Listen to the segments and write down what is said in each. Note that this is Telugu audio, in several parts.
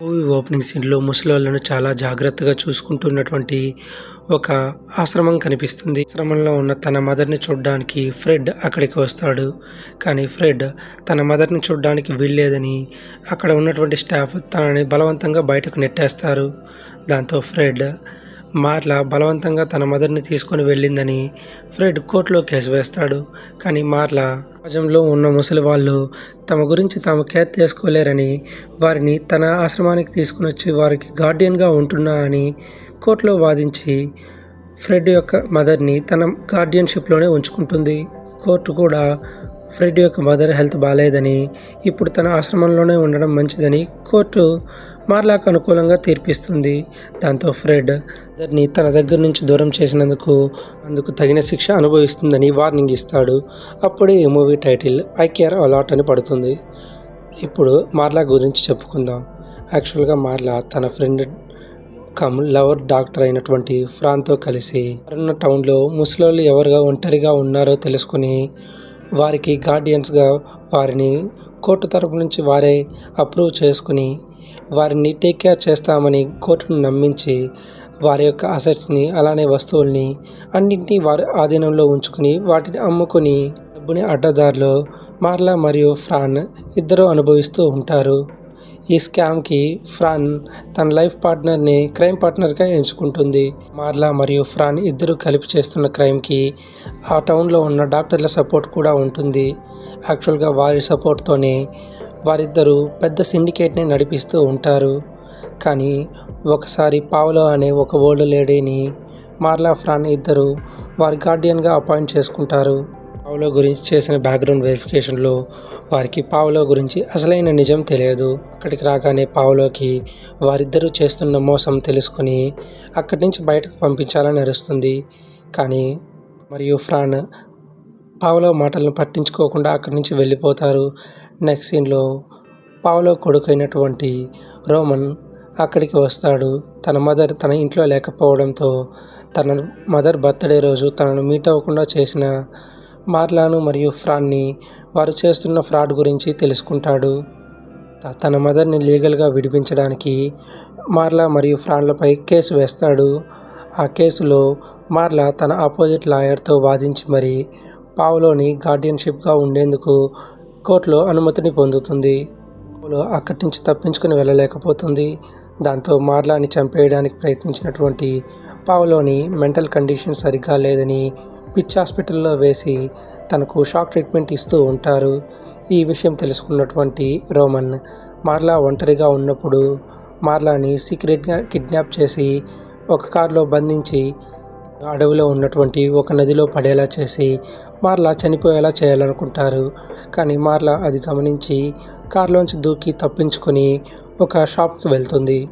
మూవీ ఓపెనింగ్ సీన్‌లో ముసలోళ్ళను చాలా జాగ్రత్తగా చూసుకుంటున్నటువంటి ఒక ఆశ్రమం కనిపిస్తుంది. ఆశ్రమంలో ఉన్న తన మదర్‌ని చూడ్డానికి ఫ్రెడ్ అక్కడికి వస్తాడు. కానీ ఫ్రెడ్ తన మదర్‌ని చూడ్డానికి వీల్లేదని అక్కడ ఉన్నటువంటి స్టాఫ్ తనని బలవంతంగా బయటకు నెట్టేస్తారు. దాంతో ఫ్రెడ్ మార్లా బలవంతంగా తన మదర్‌ని తీసుకొని వెళ్ళిందని ఫ్రెడ్ కోర్టులో కేసు వేస్తాడు. కానీ మార్లా సమాజంలో ఉన్న ముసలివాళ్ళు తమ గురించి తాము కేర్ తీసుకోలేరని వారిని తన ఆశ్రమానికి తీసుకుని వచ్చి వారికి గార్డియన్‌గా ఉంటున్నా అని కోర్టులో వాదించి ఫ్రెడ్ యొక్క మదర్‌ని తన గార్డియన్‌షిప్‌లోనే ఉంచుకుంటుంది. కోర్టు కూడా ఫ్రెడ్ యొక్క మదర్ హెల్త్ బాగాలేదని ఇప్పుడు తన ఆశ్రమంలోనే ఉండడం మంచిదని కోర్టు మార్లాకు అనుకూలంగా తీర్పిస్తుంది. దాంతో ఫ్రెడ్ మదర్‌ని తన దగ్గర నుంచి దూరం చేసినందుకు అందుకు తగిన శిక్ష అనుభవిస్తుందని వార్నింగ్ ఇస్తాడు. అప్పుడే ఈ movie title 'I care a lot అని పడుతుంది. ఇప్పుడు మార్లా గురించి చెప్పుకుందాం. యాక్చువల్‌గా మార్లా తన ఫ్రెండ్ కమ్ లవర్ డాక్టర్ అయినటువంటి ఫ్రాన్‌తో కలిసి మారున్న టౌన్‌లో ముసలోళ్ళు ఎవరుగా ఒంటరిగా ఉన్నారో తెలుసుకొని వారికి గార్డియన్స్‌గా వారిని కోర్టు తరపు నుంచి వారే అప్రూవ్ చేసుకొని వారిని టేక్ కేర్ చేస్తామని కోర్టును నమ్మించి వారి యొక్క అసెట్స్‌ని అలానే వస్తువుల్ని అన్నింటినీ వారి ఆధీనంలో ఉంచుకొని వాటిని అమ్ముకొని డబ్బుని అడ్డదారిలో మార్లా మరియు ఫ్రాన్ ఇద్దరూ అనుభవిస్తూ ఉంటారు. ఈ స్కామ్‌కి ఫ్రాన్ తన లైఫ్ పార్ట్నర్‌ని క్రైమ్ పార్ట్నర్‌గా ఎంచుకుంటుంది. మార్లా మరియు ఫ్రాన్ ఇద్దరూ కలిపి చేస్తున్న క్రైమ్‌కి ఆ టౌన్‌లో ఉన్న డాక్టర్ల సపోర్ట్ కూడా ఉంటుంది. యాక్చువల్‌గా వారి సపోర్ట్‌తోనే వారిద్దరూ పెద్ద సిండికేట్‌ని నడిపిస్తూ ఉంటారు. కానీ ఒకసారి పావులో అనే ఒక ఓల్డ్ లేడీని మార్లా, ఫ్రాన్ ఇద్దరూ వారి గార్డియన్‌గా అపాయింట్ చేసుకుంటారు. పావులో గురించి చేసిన బ్యాక్‌గ్రౌండ్ వెరిఫికేషన్‌లో వారికి పావులో గురించి అసలైన నిజం తెలియదు. అక్కడికి రాగానే పావులోకి వారిద్దరూ చేస్తున్న మోసం తెలుసుకొని అక్కడి నుంచి బయటకు పంపించాలని అరుస్తుంది. కానీ మరియు ఫ్రాన్ పావులో మాటలను పట్టించుకోకుండా అక్కడి నుంచి వెళ్ళిపోతారు. నెక్స్ట్ సీన్‌లో పావులో కొడుకైనటువంటి రోమన్ అక్కడికి వస్తాడు. తన మదర్ తన ఇంట్లో లేకపోవడంతో తన మదర్ బర్త్‌డే రోజు తనను మీట్ అవ్వకుండా చేసిన మార్లాను మరియు ఫ్రాన్‌ని వారు చేస్తున్న ఫ్రాడ్ గురించి తెలుసుకుంటాడు. తన మదర్‌ని లీగల్‌గా విడిపించడానికి మార్లా మరియు ఫ్రాన్‌లపై కేసు వేస్తాడు. ఆ కేసులో మార్లా తన ఆపోజిట్ లాయర్‌తో వాదించి మరీ పావులోని గార్డియన్‌షిప్‌గా ఉండేందుకు కోర్టులో అనుమతిని పొందుతుంది. పావులో అక్కడి నుంచి తప్పించుకుని వెళ్ళలేకపోతుంది. దాంతో మార్లాని చంపేయడానికి ప్రయత్నించినటువంటి పావులోని మెంటల్ కండిషన్ సరిగ్గా లేదని పిచ్ హాస్పిటల్లో వేసి తనకు షాక్ ట్రీట్మెంట్ ఇస్తూ ఉంటారు. ఈ విషయం తెలుసుకున్నటువంటి రోమన్ మార్లా ఒంటరిగా ఉన్నప్పుడు మార్లాని సీక్రెట్‌గా కిడ్నాప్ చేసి ఒక కారులో బంధించి అడవిలో ఉన్నటువంటి ఒక నదిలో పడేలా చేసి మార్లా చనిపోయేలా చేయాలనుకుంటారు. కానీ మార్లా అది గమనించి కారులోంచి దూకి తప్పించుకొని ఒక షాప్‌కి వెళ్తుంది.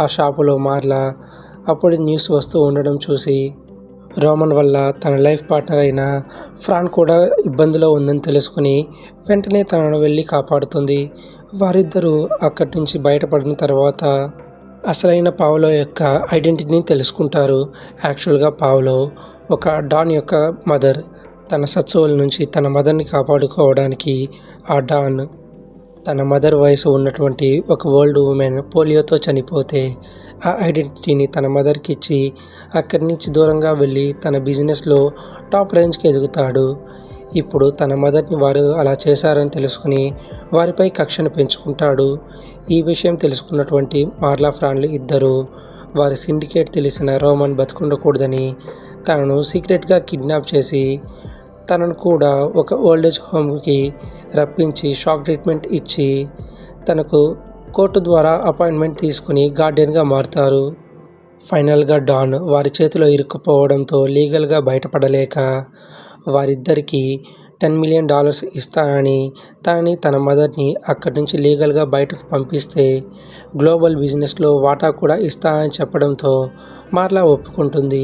ఆ షాపులో మార్లా అప్పుడే న్యూస్ వస్తూ ఉండడం చూసి రోమన్ వల్ల తన లైఫ్ పార్ట్నర్ అయిన ఫ్రాన్ కూడా ఇబ్బందిలో ఉందని తెలుసుకొని వెంటనే తనను వెళ్ళి కాపాడుతుంది. వారిద్దరూ అక్కడి నుంచి బయటపడిన తర్వాత అసలైన పావులో యొక్క ఐడెంటిటీని తెలుసుకుంటారు. యాక్చువల్‌గా పావులో ఒక డాన్ యొక్క మదర్. తన శత్రువుల నుంచి తన మదర్‌ని కాపాడుకోవడానికి ఆ డాన్ తన మదర్ వయసు ఉన్నటువంటి ఒక ఓల్డ్ ఉమెన్ పోలియోతో చనిపోతే ఆ ఐడెంటిటీని తన మదర్‌కి ఇచ్చి అక్కడి నుంచి దూరంగా వెళ్ళి తన బిజినెస్‌లో టాప్ రేంజ్‌కి ఎదుగుతాడు. ఇప్పుడు తన మదర్‌ని వారు అలా చేశారని తెలుసుకొని వారిపై కక్షను పెంచుకుంటాడు. ఈ విషయం తెలుసుకున్నటువంటి మార్లా, ఫ్రాన్‌లు ఇద్దరు వారి సిండికేట్ తెలిసిన రోమన్ బతుకుండకూడదని తనను సీక్రెట్‌గా కిడ్నాప్ చేసి తనను కూడా ఒక ఓల్డేజ్ హోమ్‌కి రప్పించి షాక్ ట్రీట్మెంట్ ఇచ్చి తనకు కోర్టు ద్వారా అపాయింట్మెంట్ తీసుకొని గార్డియన్‌గా మారుతారు. ఫైనల్‌గా డాన్ వారి చేతిలో ఇరుక్కుపోవడంతో లీగల్‌గా బయటపడలేక వారిద్దరికీ టెన్ మిలియన్ డాలర్స్ ఇస్తానని తనని తన మదర్‌ని అక్కడి నుంచి లీగల్‌గా బయటకు పంపిస్తే గ్లోబల్ బిజినెస్‌లో వాటా కూడా ఇస్తా అని చెప్పడంతో మార్లా ఒప్పుకుంటుంది.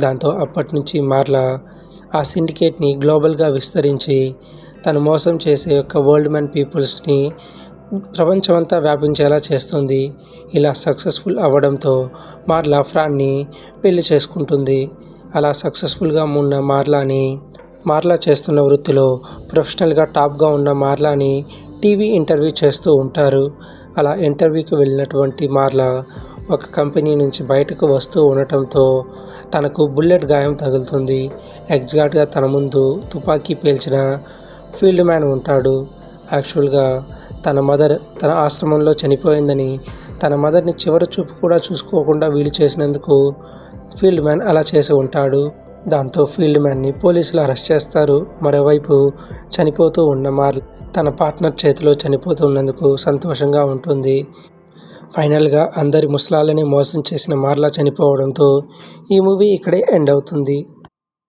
దాంతో అప్పటి నుంచి మార్లా ఆ సిండికేట్‌ని గ్లోబల్‌గా విస్తరించి తను మోసం చేసే యొక్క ఓల్డ్ మ్యాన్ పీపుల్స్‌ని ప్రపంచమంతా వ్యాపించేలా చేస్తుంది. ఇలా సక్సెస్‌ఫుల్ అవ్వడంతో మార్లా ఫ్రాన్‌ని పెళ్ళి చేసుకుంటుంది. అలా సక్సెస్‌ఫుల్‌గా ఉన్న మార్లాని మార్లా చేస్తున్న వృత్తిలో ప్రొఫెషనల్‌గా టాప్‌గా ఉన్న మార్లాని టీవీ ఇంటర్వ్యూ చేస్తూ ఉంటారు. అలా ఇంటర్వ్యూకి వెళ్ళినటువంటి మార్లా ఒక కంపెనీ నుంచి బయటకు వస్తూ ఉండటంతో తనకు బుల్లెట్ గాయం తగులుతుంది. ఎగ్జాక్ట్గా తన ముందు తుపాకీ పేల్చిన ఫీల్డ్ మ్యాన్ ఉంటాడు. యాక్చువల్గా తన మదర్ తన ఆశ్రమంలో చనిపోయిందని తన మదర్ని చివరి చూపు కూడా చూసుకోకుండా వీలు చేసినందుకు ఫీల్డ్ మ్యాన్ అలా చేసి ఉంటాడు. దాంతో ఫీల్డ్ మ్యాన్ని పోలీసులు అరెస్ట్ చేస్తారు. మరోవైపు చనిపోతూ ఉన్న మార్ తన పార్ట్నర్ చేతిలో చనిపోతున్నందుకు సంతోషంగా ఉంటుంది. ఫైనల్గా అందరి ముసలాళ్ళని మోసం చేసిన మార్లా చనిపోవడంతో ఈ మూవీ ఇక్కడే ఎండ్ అవుతుంది.